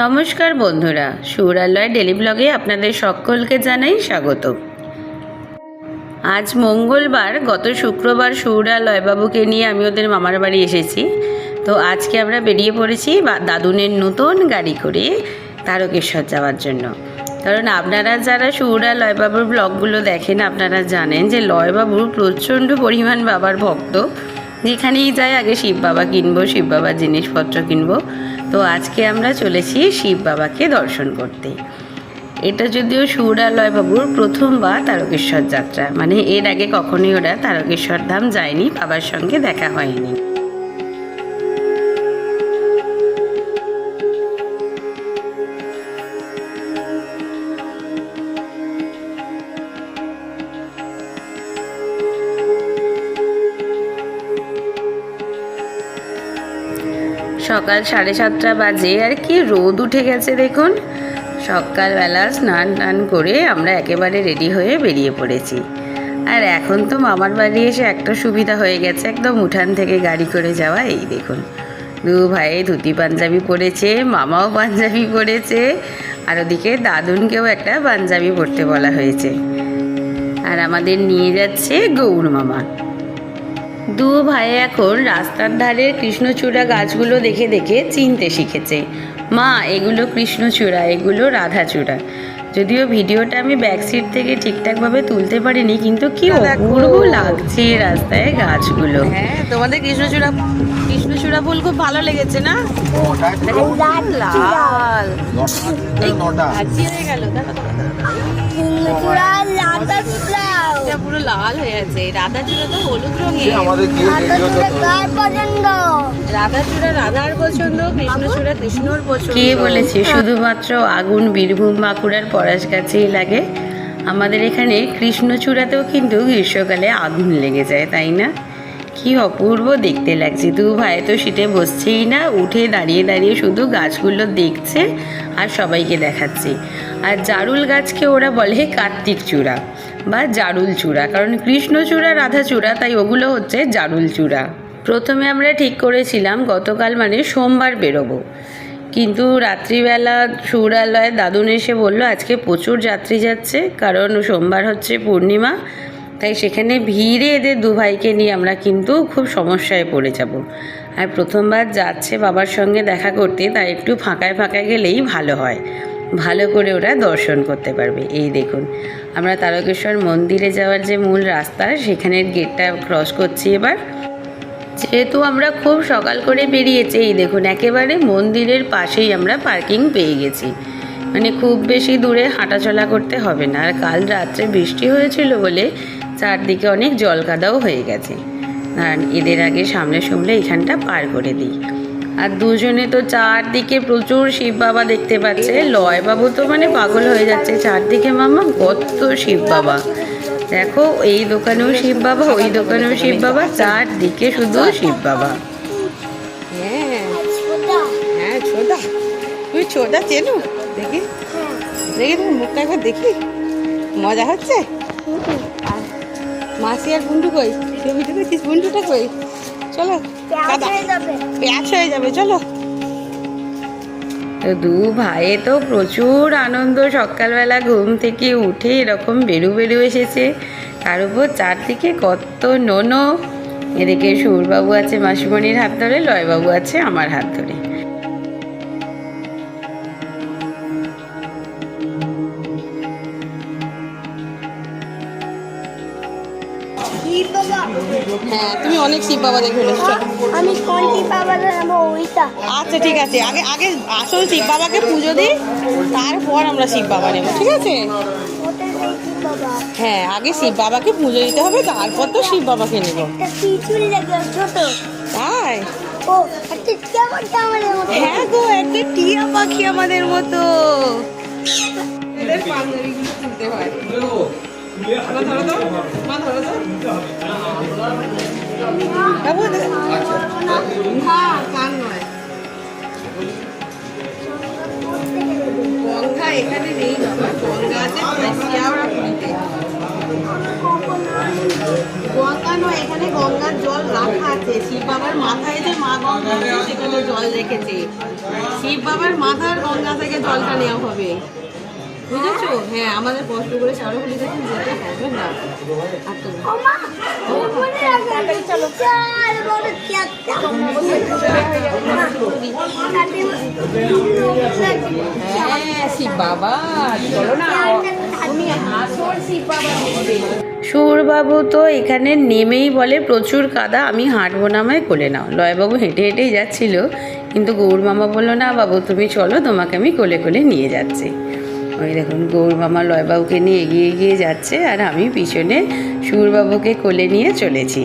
নমস্কার বন্ধুরা, সুরালয় ডেলি ব্লগে আপনাদের সকলকে জানাই স্বাগত। আজ মঙ্গলবার, গত শুক্রবার সৌরালয় বাবুকে নিয়ে আমি ওদের মামার বাড়ি এসেছি। তো আজকে আমরা বেরিয়ে পড়েছি দাদুনের নতুন গাড়ি করে তারকেশ্বর যাওয়ার জন্য। কারণ আপনারা যারা সৌরা লয়বাবুর ব্লগগুলো দেখেন, আপনারা জানেন যে লয়বাবুর প্রচণ্ড পরিমাণ বাবার ভক্ত। যেখানেই যায় আগে শিব বাবা কিনবো শিব বাবার জিনিসপত্র কিনবো। তো আজকে আমরা চলেছি শিব বাবাকে দর্শন করতে। এটা যদিও সুরালয় বাবুর প্রথম বা তারকেশ্বর যাত্রা মানে এর আগে কখনোই ওরা তারকেশ্বর ধাম যায়নি, বাবার সঙ্গে দেখা হয়নি। সকাল সাড়ে সাতটা বাজে, আর কি রোদ উঠে গেছে দেখুন। সকালবেলা স্নান টান করে আমরা একেবারে রেডি হয়ে বেরিয়ে পড়েছি। আর এখন তো মামার বাড়ি এসে একটা সুবিধা হয়ে গেছে, একদম উঠান থেকে গাড়ি করে যাওয়া, এই দেখুন। দু ভাই ধুতি পাঞ্জাবি পরেছে, মামাও পাঞ্জাবি পরেছে, আর ওদিকে দাদুনকেও একটা পাঞ্জাবি পরতে বলা হয়েছে। আর আমাদের নিয়ে যাচ্ছে গৌর মামা। দু ভাই এখন রাস্তার ধারে কৃষ্ণচূড়া গাছগুলো দেখে দেখে চিনতে শিখেছে। মা, এগুলো কৃষ্ণচূড়া, এগুলো রাধাচূড়া। যদিও ভিডিওটা আমি ব্যাক সিট থেকে ঠিকঠাকভাবে তুলতে পারিনি কিন্তু কি অপূর্ব লাগছে রাস্তায় গাছগুলো। হ্যাঁ তোমাদের কৃষ্ণচূড়া কৃষ্ণচূড়া ফুল খুব ভালো লেগেছে না? লাল। হয়ে গেল পুরো লাল হয়ে আছে রাধাচূড়া তো হলুদ রঙের। তো রাধাচূড়া রাধার পছন্দ কৃষ্ণচূড়া কৃষ্ণর পছন্দ। কে বলেছে? শুধুমাত্র আগুন বীরভূম বাঁকুড়ার পলাশ গাছেই লাগে। আমাদের এখানে কৃষ্ণচূড়াতেও কিন্তু গ্রীষ্মকালে আগুন লেগে যায়, তাই না? কি অপূর্ব দেখতে লাগছে। দু ভাই তো সিটে বসছেই না, উঠে দাঁড়িয়ে দাঁড়িয়ে শুধু গাছগুলো দেখছে আর সবাইকে দেখাচ্ছে। আর জারুল গাছকে ওরা বলে কার্তিক চূড়া বা জারুল চূড়া, কারণ কৃষ্ণচূড়া, রাধা চূড়া, তাই ওগুলো হচ্ছে জারুল চূড়া। প্রথমে আমরা ঠিক করেছিলাম গতকাল মানে সোমবার বেরোবো। কিন্তু রাত্রিবেলা সৌরালয়ে দাদুন এসে বলল, আজকে প্রচুর যাত্রী যাচ্ছে, কারণ সোমবার হচ্ছে পূর্ণিমা, তাই সেখানে ভিড়ে এদের দু ভাইকে নিয়ে আমরা কিন্তু খুব সমস্যায় পড়ে যাব। আর প্রথমবার যাচ্ছে বাবার সঙ্গে দেখা করতে, তাই একটু ফাঁকায় ফাঁকায় গেলেই ভালো হয়। ভালো করে ওরা দর্শন করতে পারবে। এই দেখুন, আমরা তারকেশ্বর মন্দিরে যাওয়ার যে মূল রাস্তা, সেখানের গেটটা ক্রস করছি এবার। যেহেতু আমরা খুব সকাল করে বেরিয়েছি, এই দেখুন, একেবারে মন্দিরের পাশেই আমরা পার্কিং পেয়ে গেছি। মানে খুব বেশি দূরে হাঁটাচলা করতে হবে না। আর কাল রাত্রে বৃষ্টি হয়েছিল বলে চারদিকে অনেক জল কাদাও হয়ে গেছে। আর এদের আগে সামনে সামলে এখানটা পার করে দিই। আর দুজনে তো চারদিকে প্রচুর শিব বাবা দেখতে পাচ্ছে। লয় বাবু তো মানে পাগল হয়ে যাচ্ছে। চারদিকে মামা, কত শিব বাবা। দেখো এই দোকানেও শিব বাবা ওই দোকানেও শিব বাবা চারদিকে শুধু শিব বাবা। হ্যাঁ হ্যাঁ ছোদা। তুই ছোদা চেনু? দেখি। দেখি তুমি মুখটা একবার দেখি। মজা হচ্ছে? আর মাসি আর বুন্ডু কই? কই? চলো দাদা। প্যাচ হয়ে যাবে চলো। তো দু ভাইয়ে তো প্রচুর আনন্দ। সকালবেলা ঘুম থেকে উঠে এরকম বেরু বেরু এসেছে। তার উপর চারদিকে কত নোনো। এদিকে সুরবাবু আছে মাসিমণির হাত ধরে লয়বাবু আছে আমার হাত ধরে। হ্যাঁ তুমি অনেক শিব বাবা দেখে ফেলেছো আমি কোনটি পাবো না আমার ওইটা আচ্ছা ঠিক আছে। আগে আগে আসল শিব বাবাকে পুজো দিই তারপর আমরা শিব বাবা নেব ঠিক আছে? হ্যাঁ আগে শিব বাবাকে পুজো দিতে হবে তারপর তো শিব বাবাকে নেব। তাই? হ্যাঁ গো একটা টিয়া পাখি আমাদের মতো। হয় কান নয়। গঙ্গা নয়, এখানে গঙ্গার জল রাখা আছে। শিব বাবার মাথায় যে মা সেখানে জল রেখেছে। শিব বাবার মাথার গঙ্গা থেকে জলটা নেওয়া হবে। বুঝেছ? হ্যাঁ আমাদের কষ্ট করে দেখুন যেতে হবে না। হ্যাঁ বাবা চলো না। তুমি আসল শিব বাবা। সুরবাবু তো এখানে নেমেই বলে প্রচুর কাদা আমি হাঁটবো না আমায় কোলে নাও। লয়বাবু হেঁটে হেঁটেই যাচ্ছিল কিন্তু গৌর মামা বলল না বাবু তুমি চলো তোমাকে আমি কোলে কোলে নিয়ে যাচ্ছি। ওই দেখুন গৌর মামা লয়বাবুকে নিয়ে এগিয়ে এগিয়ে যাচ্ছে আর আমি পিছনে সুরবাবুকে কোলে নিয়ে চলেছি।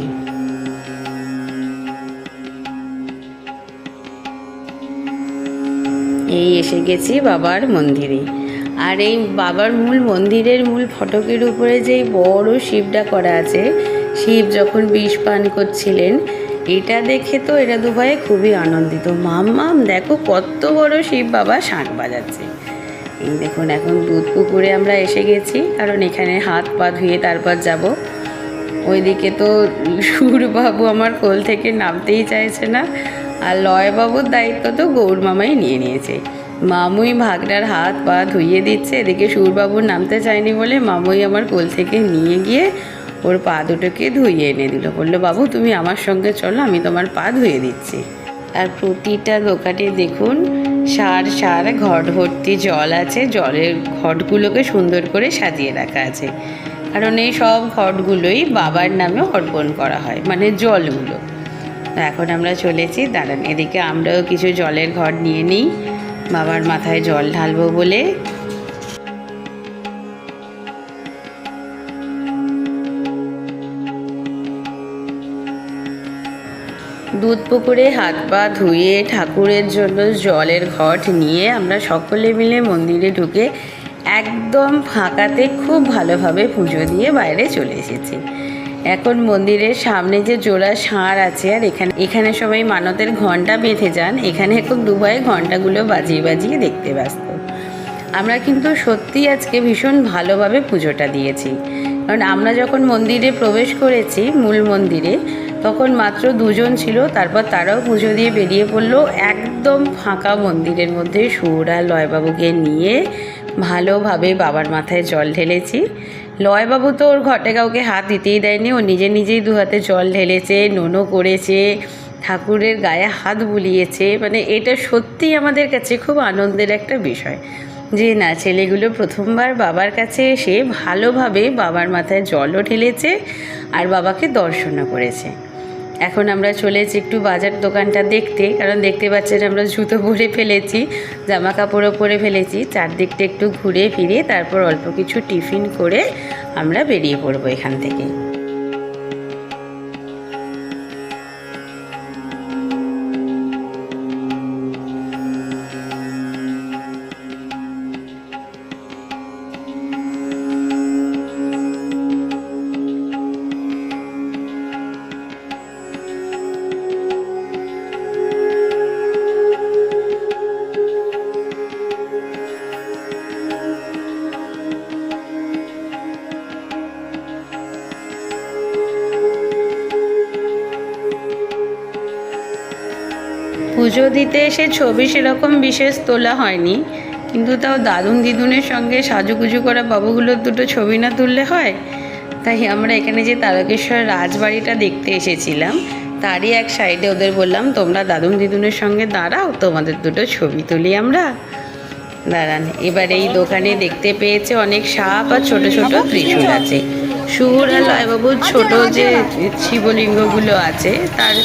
এই এসে গেছি বাবার মন্দিরে। আর এই বাবার মূল মন্দিরের মূল ফটকের উপরে যে বড় শিবটা করা আছে, শিব যখন বিষ পান করছিলেন, এটা দেখে তো এরা দুভাই খুবই আনন্দিত। মাম্মাম, দেখো কত বড় শিব বাবা শাঁখ বাজাচ্ছে। এই দেখুন, এখন দুধ পুকুরে আমরা এসে গেছি। কারণ এখানে হাত পা ধুয়ে তারপর যাব। ওইদিকে তো সুরবাবু আমার কোল থেকে নামতেই চাইছে না। আর লয়বাবুর দায়িত্ব তো গৌর মামাই নিয়ে নিয়েছে। মামুই ভাগনার হাত পা ধুইয়ে দিচ্ছে। এদিকে সুরবাবু নামতে চায়নি বলে মামুই আমার কোল থেকে নিয়ে গিয়ে ওর পা দুটোকে ধুইয়ে এনে দিল। বলল, বাবু, তুমি আমার সঙ্গে চলো, আমি তোমার পা ধুয়ে দিচ্ছি। আর প্রতিটা দোকানে দেখুন সার সার, ঘট ভর্তি জল আছে, জলের ঘটগুলোকে সুন্দর করে সাজিয়ে রাখা আছে। কারণ এই সব ঘটগুলোই বাবার নামে অর্পণ করা হয় মানে জলগুলো। এখন আমরা চলেছি, দাঁড়ান, এদিকে আমরাও কিছু জলের ঘট নিয়ে নিই। বাবার মাথায় জল ঢালবো বলে দুধ পুকুরে হাত পা ধুয়ে ঠাকুরের জন্য জলের ঘট নিয়ে আমরা সকলে মিলে মন্দিরে ঢুকে একদম ফাঁকাতে খুব ভালোভাবে পুজো দিয়ে বাইরে চলে এসেছি। এখন মন্দিরের সামনে যে জোড়া ষাঁড় আছে আর এখানে এখানে সবাই মানতের ঘণ্টা বেঁধে যান, এখানে এখন দুবাই ঘন্টাগুলো বাজিয়ে বাজিয়ে দেখতে ব্যস্ত। আমরা কিন্তু সত্যি আজকে ভীষণ ভালোভাবে পুজোটা দিয়েছি। কারণ আমরা যখন মন্দিরে প্রবেশ করেছি, মূল মন্দিরে তখন মাত্র দুজন ছিল, তারপর তারাও পুজো দিয়ে বেরিয়ে পড়ল একদম ফাঁকা মন্দিরের মধ্যে। সুর লয়বাবুকে নিয়ে ভালোভাবে বাবার মাথায় জল ঢেলেছি। লয়বাবু তো ওর ঘটে কাউকে হাত দিতেই দেয়নি, ও নিজে নিজেই দু হাতে জল ঢেলেছে, নোনো করেছে, ঠাকুরের গায়ে হাত বুলিয়েছে। মানে এটা সত্যিই আমাদের কাছে খুব আনন্দের একটা বিষয় যে না, ছেলেগুলো প্রথমবার বাবার কাছে এসে ভালোভাবে বাবার মাথায় জলও ঢেলেছে আর বাবাকে দর্শনও করেছে। এখন আমরা চলেছি একটু বাজার দোকানটা দেখতে, কারণ দেখতে পাচ্ছেন আমরা জুতো পরে ফেলেছি জামা কাপড়ও পরে ফেলেছি, চারদিকটা একটু ঘুরে ফিরে, তারপর অল্প কিছু টিফিন করে আমরা বেরিয়ে পড়ব এখান থেকে। পুজো দিতে এসে ছবি সেরকম বিশেষ তোলা হয়নি। কিন্তু তাও দাদুন দিদুনের সঙ্গে সাজুগুজু করা বাবুগুলোর দুটো ছবি না তুললে হয়? তাই আমরা এখানে যে তারকেশ্বর রাজবাড়িটা দেখতে এসেছিলাম, তারই এক সাইডে ওদের বললাম, তোমরা দাদুন দিদুনের সঙ্গে দাঁড়াও, তোমাদের দুটো ছবি তুলি আমরা। দাঁড়ান, এবার এই দোকানে দেখতে পেয়েছে অনেক সাপ আর ছোট ছোট ত্রিশূল আছে। শুভর আর লয়বাবুর ছোট যে শিবলিঙ্গগুলো আছে তার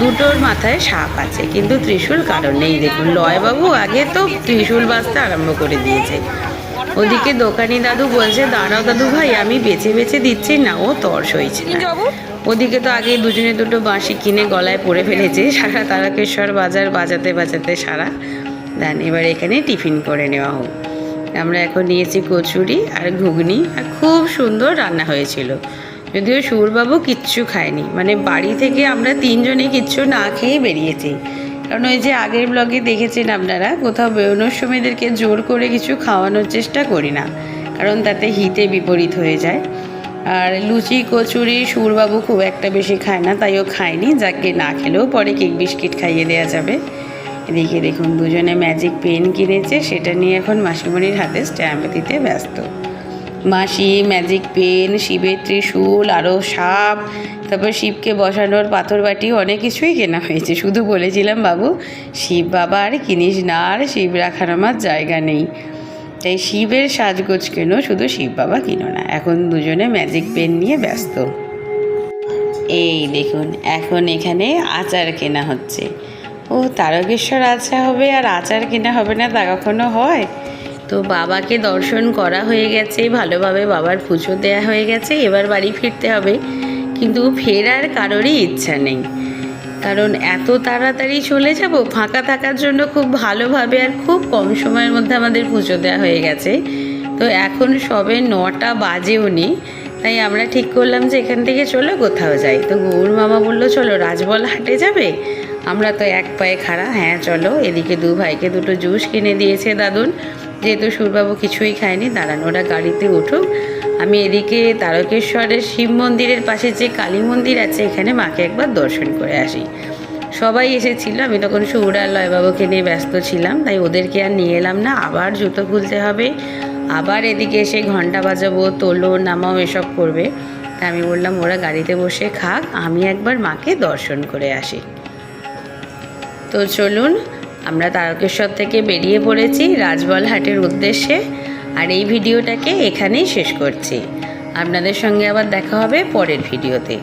দুটোর মাথায় সাপ আছে। কিন্তু ত্রিশূল কারণ নেই। দেখুন লয়বাবু আগে তো ত্রিশূল বাঁচতে আরম্ভ করে দিয়েছে। ওদিকে দোকানি দাদু বলছে দাঁড়াও দাদু ভাই আমি বেছে বেছে দিচ্ছি। না ও তর সইছে না। ওদিকে তো আগে দুজনে দুটো বাঁশি কিনে গলায় পরে ফেলেছে। সারা তারকেশ্বর বাজার বাজাতে বাজাতে সারা দেন। এবার এখানে টিফিন করে নেওয়া হোক। আমরা এখন নিয়েছি কচুরি আর ঘুগনি আর খুব সুন্দর রান্না হয়েছিল। যদিও সুরবাবু কিচ্ছু খায়নি। মানে বাড়ি থেকে আমরা তিনজনে কিচ্ছু না খেয়ে বেরিয়েছি। কারণ ওই যে আগের ব্লগে দেখেছেন আপনারা, কোথাও বেরোনোর সময় এদেরকে জোর করে কিছু খাওয়ানোর চেষ্টা করি না। কারণ তাতে হিতে বিপরীত হয়ে যায়। আর লুচি, কচুরি সুরবাবু খুব একটা বেশি খায় না, তাই ও খায়নি। যাকে না খেলেও পরে কেক বিস্কিট খাইয়ে দেওয়া যাবে। এদিকে দেখুন দুজনে ম্যাজিক পেন কিনেছে, সেটা নিয়ে এখন মাসিমণির হাতে স্ট্যাম্প দিতে ব্যস্ত। মাসি ম্যাজিক পেন শিবের ত্রিশূল আরও সাপ, তারপর শিবকে বসানোর পাথর বাটি অনেক কিছুই কেনা হয়েছে। শুধু বলেছিলাম, বাবু, শিব বাবা আর কিনিস না, আর শিব রাখার আমার জায়গা নেই। তাই শিবের সাজগোজ কেনো, শুধু শিব বাবা কিনো না, এখন দুজনে ম্যাজিক পেন নিয়ে ব্যস্ত। এই দেখুন, এখন এখানে আচার কেনা হচ্ছে। ও, তারকেশ্বর আচার হবে আর আচার কেনা হবে না তা কখনো হয়? তো বাবাকে দর্শন করা হয়ে গেছে, ভালোভাবে বাবার পুজো দেওয়া হয়ে গেছে, এবার বাড়ি ফিরতে হবে। কিন্তু ফেরার কারোরই ইচ্ছা নেই। কারণ এত তাড়াতাড়ি চলে যাব, ফাঁকা থাকার জন্য খুব ভালোভাবে আর খুব কম সময়ের মধ্যে আমাদের পুজো দেওয়া হয়ে গেছে। তো এখন সবে নটা বাজেও নি, তাই আমরা ঠিক করলাম যে এখান থেকে চলো কোথাও যাই। তো গৌর মামা বলল, চলো রাজবল হাটে যাবে? আমরা তো এক পায়ে খাড়া। হ্যাঁ চলো, এদিকে দু ভাইকে দুটো জুস কিনে দিয়েছে দাদুন। যেহেতু সুরবাবু কিছুই খায়নি, দাঁড়ান, ওরা গাড়িতে উঠুক। আমি এদিকে তারকেশ্বরের শিব মন্দিরের পাশে যে কালী মন্দির আছে, এখানে মাকে একবার দর্শন করে আসি। সবাই এসেছিল, আমি তখন সুর আর লয়বাবুকে নিয়ে ব্যস্ত ছিলাম, তাই ওদেরকে আর নিয়ে এলাম না, আবার জুতো খুলতে হবে। আবার এদিকে এসে ঘণ্টা বাজাবো, তোলো, নামাও, এসব করবে। তাই আমি বললাম, ওরা গাড়িতে বসে খাক, আমি একবার মাকে দর্শন করে আসি। তো চলুন, আমরা তারকেশ্বর থেকে বেরিয়ে পড়েছি রাজবল হাটের উদ্দেশ্যে। আর এই ভিডিওটাকে এখানেই শেষ করছি। আপনাদের সঙ্গে আবার দেখা হবে পরের ভিডিওতে।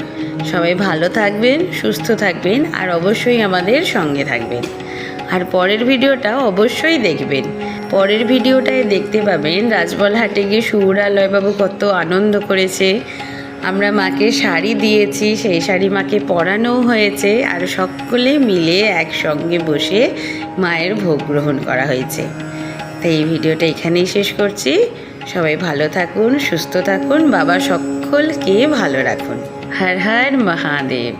সবাই ভালো থাকবেন, সুস্থ থাকবেন, আর অবশ্যই আমাদের সঙ্গে থাকবেন। আর পরের ভিডিওটা অবশ্যই দেখবেন। পরের ভিডিওটায় দেখতে পাবেন রাজবল হাটে গিয়ে সুরালয়বাবু কত আনন্দ করেছে। আমরা মাকে শাড়ি দিয়েছি, সেই শাড়ি মাকে পরানোও হয়েছে আর সকলে মিলে একসঙ্গে বসে মায়ের ভোগ গ্রহণ করা হয়েছে। তো এই ভিডিওটা এখানেই শেষ করছি। সবাই ভালো থাকুন, সুস্থ থাকুন, বাবা সকলকে ভালো রাখুন। হর হর মহাদেব।